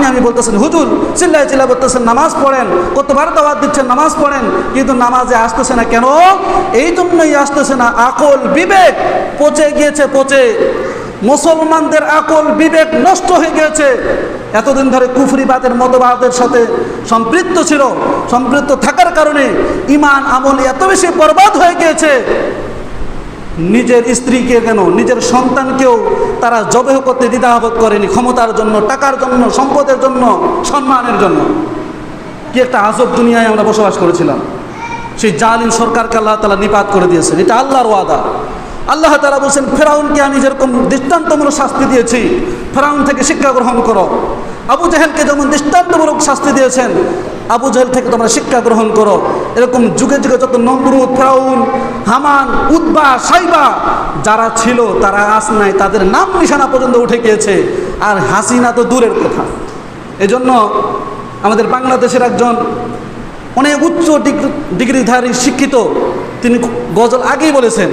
আপনি আমি বলতেছেন, হুজুর, চিল্লায় চিল্লা বলতেছেন, নামাজ পড়েন। কতবার দাওয়াত দিচ্ছেন, নামাজ পড়েন। কিন্তু নামাজে আসতেছে না কেন? এই জন্যই আসতেছে না, আকল বিবেক পচে গিয়েছে, পচে। মুসলমানদের আকল বিবেক নষ্ট হয়ে গিয়েছে। এতদিন ধরে কুফরিবাদের মতবাদের সাথে সম্পৃক্ত ছিল। সম্পৃক্ত থাকার কারণে ইমান আমল এত বেশি বরবাদ হয়ে গিয়েছে। নিজের স্ত্রীকে কেন, নিজের সন্তানকেও তারা জবেহ করতে দ্বিধাবোধ করেনি, ক্ষমতার জন্য, টাকার জন্য, সম্পদের জন্য, সম্মানের জন্য। কি একটা আজব দুনিয়ায় আমরা বসবাস করেছিলাম। সেই জালিম সরকারকে আল্লাহ তালা নিপাত করে দিয়েছেন। এটা আল্লাহর ওয়াদা। আল্লাহ তালা বলছেন, ফেরাউনকে আমি যেরকম দৃষ্টান্তমূলক শাস্তি দিয়েছি, ফেরাউন থেকে শিক্ষা গ্রহণ করো। আবু জাহেলকে যেমন দৃষ্টান্তমূলক শাস্তি দিয়েছেন আবু জাহেল থেকে তোমরা শিক্ষা গ্রহণ করো। এরকম যুগে যুগে যত নমরুদ, ফেরাউন, হামান উদ্বা সাইবা যারা ছিল, তারা আস নাই, তাদের নাম নিশানা পর্যন্ত উঠে গিয়েছে। আর হাসিনা তো দূরের কথা। এজন্য আমাদের বাংলাদেশের একজন অনেক উচ্চ ডিগ্রি ডিগ্রিধারী শিক্ষিত, তিনি গজল আগেই বলেছেন